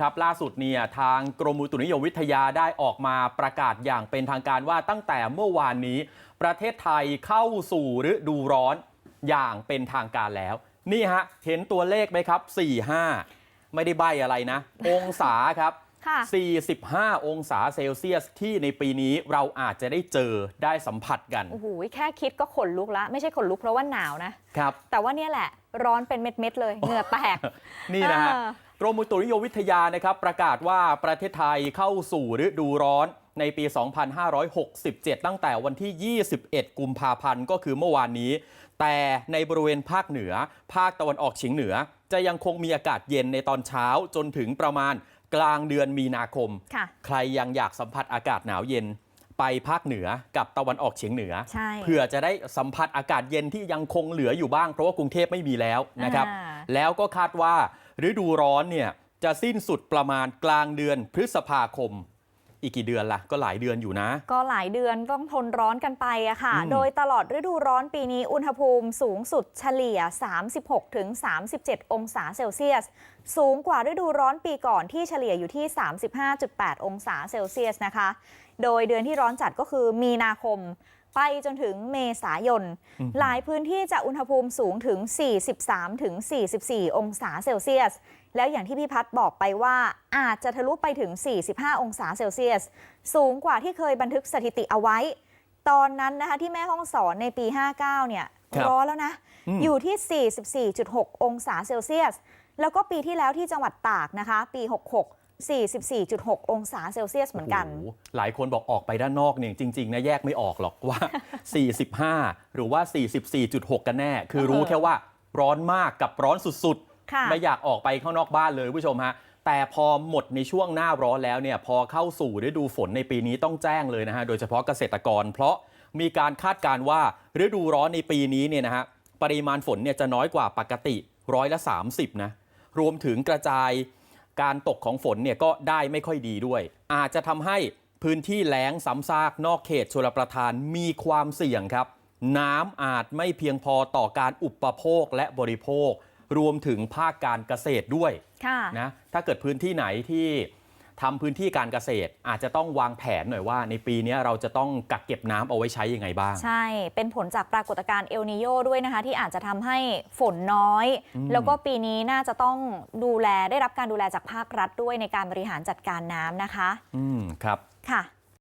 ครับล่าสุดเนี่ยทางกรมอุตุนิยมวิทยาได้ออกมาประกาศอย่างเป็นทางการว่าตั้งแต่เมื่อวานนี้ ประเทศไทยเข้าสู่ฤดูร้อนอย่างเป็นทางการแล้ว นี่ฮะ เห็นตัวเลขไหมครับ 45 ไม่ได้ใบอะไรนะ องศาครับค่ะ45 องศาเซลเซียสที่ในปีนี้เราอาจจะได้เจอได้สัมผัสกันโอ้โหแค่คิดก็ขนลุกแล้วไม่ใช่ขนลุกเพราะว่าหนาวนะครับแต่ว่าเนี่ยแหละร้อนเป็นเม็ดๆเลยเหงื่อแตกนี่นะฮะเออก รมอุตุนิยมวิทยานะครับประกาศว่าประเทศไทยเข้าสู่ฤดูร้อนในปี 2567 ตั้งแต่วันที่ 21 กุมภาพันธ์ก็คือเมื่อวานนี้ แต่ในบริเวณภาคเหนือ ภาคตะวันออกเฉียงเหนือ จะยังคงมีอากาศเย็นในตอนเช้าจนถึงประมาณกลางเดือนมีนาคมค่ะใครยังอยากสัมผัสอากาศหนาวเย็นไปภาคเหนือกับตะวันออกเฉียงเหนือใช่เพื่อจะได้สัมผัสอากาศเย็นที่ยังคงเหลืออยู่บ้าง เพราะว่ากรุงเทพไม่มีแล้วนะครับอ่าแล้วก็คาดว่าฤดูร้อนเนี่ยจะสิ้นสุดประมาณกลางเดือนพฤษภาคม อีกกี่เดือนล่ะ ก็หลายเดือนอยู่นะ ก็หลายเดือนต้องทนร้อนกันไปอะค่ะอืมโดยตลอดฤดูร้อนปีนี้อุณหภูมิสูงสุดเฉลี่ย 36ถึง37 องศาเซลเซียส สูงกว่าฤดูร้อนปีก่อนที่เฉลี่ยอยู่ที่ 35.8 องศาเซลเซียสนะคะ โดยเดือนที่ร้อนจัดก็คือมีนาคม ไปจนถึงเมษายน หลายพื้นที่จะอุณหภูมิสูงถึง 43ถึง44 องศาเซลเซียส แล้วอย่างที่พี่พัฒน์บอกไปว่าอาจจะทะลุไปถึง 45 องศาเซลเซียส สูงกว่าที่เคยบันทึกสถิติเอาไว้ ตอนนั้นนะคะที่แม่ห้องสอนในปี 59 เนี่ยครับร้อนแล้วนะอืมอยู่ที่ 44.6 องศาเซลเซียส แล้วก็ปีที่แล้วที่จังหวัดตากนะคะ ปี 66 44.6 องศาเซลเซียสเหมือนกันโโหหลายคนบอกออกไปด้านนอกเนี่ยจริง ๆ นะแยกไม่ออกหรอกว่า 45 หรือว่า 44.6 กันแน่ คือรู้เออแค่ว่าร้อนมากกับร้อนสุดค่ะๆไม่อยากออกไปข้างนอกบ้านเลยคุณผู้ชมฮะแต่พอหมดในช่วงหน้าร้อนแล้วเนี่ยพอเข้าสู่ฤดูฝนในปีนี้ต้องแจ้งเลยนะฮะโดยเฉพาะเกษตรกร เพราะมีการคาดการณ์ว่าฤดูร้อนในปีนี้เนี่ยนะฮะปริมาณฝนเนี่ยจะน้อยกว่าปกติร้อยละ 30 นะ รวมถึงกระจาย การตกของฝนเนี่ยก็ได้ไม่ค่อยดีด้วย อาจจะทำให้พื้นที่แล้งซ้ำซากนอกเขตชลประทานมีความเสี่ยงครับ น้ำอาจไม่เพียงพอต่อการอุปโภคและบริโภค รวมถึงภาคการเกษตรด้วยค่ะนะถ้าเกิดพื้นที่ไหนที่ ทำพื้นที่การเกษตร อาจจะต้องวางแผนหน่อยว่า ในปีนี้เราจะต้องกักเก็บน้ำเอาไว้ใช้ยังไงบ้าง ใช่ เป็นผลจากปรากฏการณ์เอลนิโยด้วยนะคะ ที่อาจจะทำให้ฝนน้อย แล้วก็ปีนี้น่าจะต้องดูแลได้รับการดูแลจากภาครัฐด้วยในการบริหารจัดการน้ำนะคะ อืมครับค่ะ